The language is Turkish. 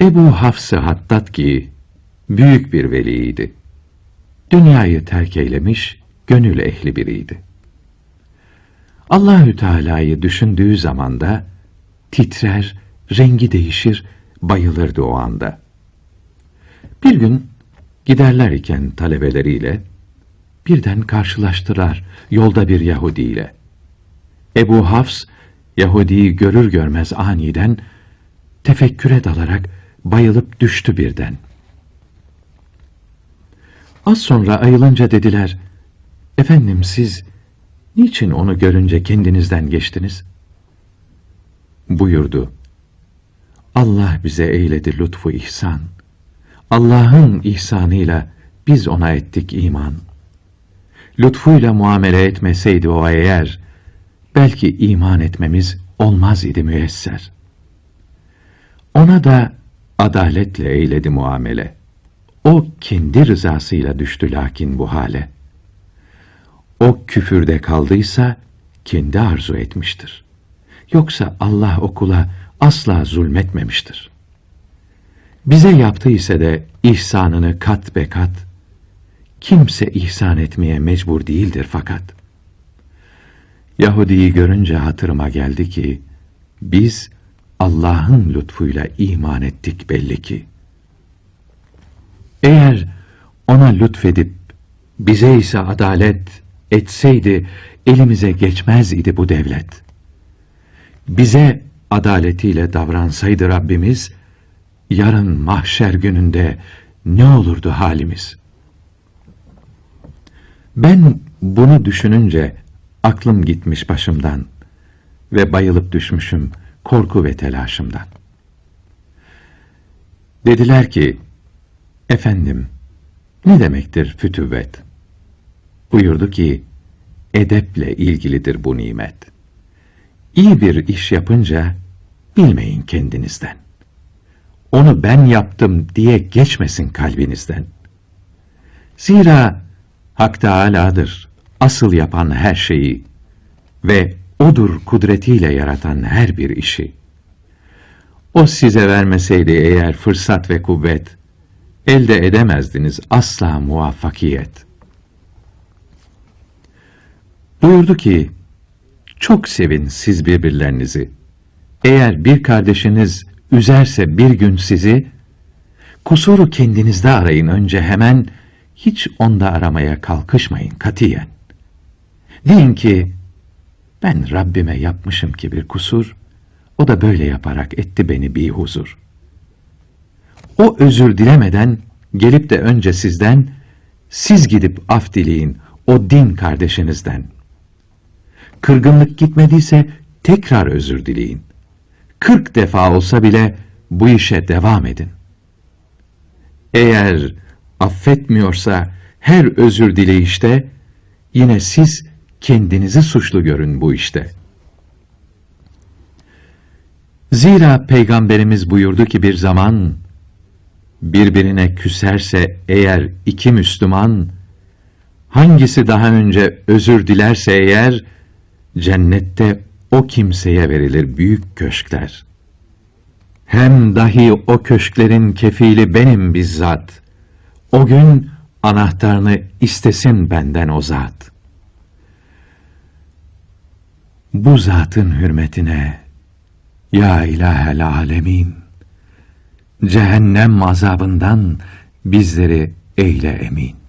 Ebu Hafs-ı Hattat ki büyük bir veliydi. Dünyayı terk eylemiş, gönül ehli biriydi. Allahü Teala'yı düşündüğü zamanda titrer, rengi değişir, bayılırdı o anda. Bir gün giderler iken talebeleriyle birden karşılaştılar yolda bir Yahudi ile. Ebu Hafs Yahudi'yi görür görmez aniden tefekküre dalarak bayılıp düştü birden. Az sonra ayılınca dediler, Efendim siz niçin onu görünce kendinizden geçtiniz? Buyurdu, Allah bize eyledi lütfu ihsan. Allah'ın ihsanıyla biz ona ettik iman. Lütfuyla muamele etmeseydi o eğer, belki iman etmemiz olmaz idi müyesser. Ona da adaletle eyledi muamele. O kendi rızasıyla düştü lakin bu hale. O küfürde kaldıysa kendi arzu etmiştir. Yoksa Allah okula asla zulmetmemiştir. Bize yaptıysa de ihsanını kat be kat, kimse ihsan etmeye mecbur değildir fakat. Yahudi'yi görünce hatırıma geldi ki, biz Allah'ın lütfuyla iman ettik belli ki. Eğer ona lütfedip bize ise adalet etseydi elimize geçmez idi bu devlet. Bize adaletiyle davransaydı Rabbimiz yarın mahşer gününde ne olurdu halimiz? Ben bunu düşününce aklım gitmiş başımdan ve bayılıp düşmüşüm korku ve telaşımdan. Dediler ki, efendim, ne demektir fütüvvet? Buyurdu ki, edeple ilgilidir bu nimet. İyi bir iş yapınca, bilmeyin kendinizden. Onu ben yaptım diye geçmesin kalbinizden. Zira Hak Teâlâ'dır asıl yapan her şeyi ve O'dur kudretiyle yaratan her bir işi. O size vermeseydi eğer fırsat ve kuvvet, elde edemezdiniz asla muvaffakiyet. Buyurdu ki, çok sevin siz birbirlerinizi. Eğer bir kardeşiniz üzerse bir gün sizi, kusuru kendinizde arayın önce hemen, hiç onda aramaya kalkışmayın katiyen. Deyin ki, ben Rabbime yapmışım ki bir kusur, o da böyle yaparak etti beni bir huzur. O özür dilemeden, gelip de önce sizden, siz gidip af dileyin o din kardeşinizden. Kırgınlık gitmediyse tekrar özür dileyin. Kırk defa olsa bile bu işe devam edin. Eğer affetmiyorsa her özür dileyişte, yine siz kendinizi suçlu görün bu işte. Zira Peygamberimiz buyurdu ki bir zaman, birbirine küserse eğer iki Müslüman, hangisi daha önce özür dilerse eğer, cennette o kimseye verilir büyük köşkler. Hem dahi o köşklerin kefili benim bizzat. O gün anahtarını istesin benden o zat. Bu zatın hürmetine, ya ilahel alemin, cehennem azabından bizleri eyle emin.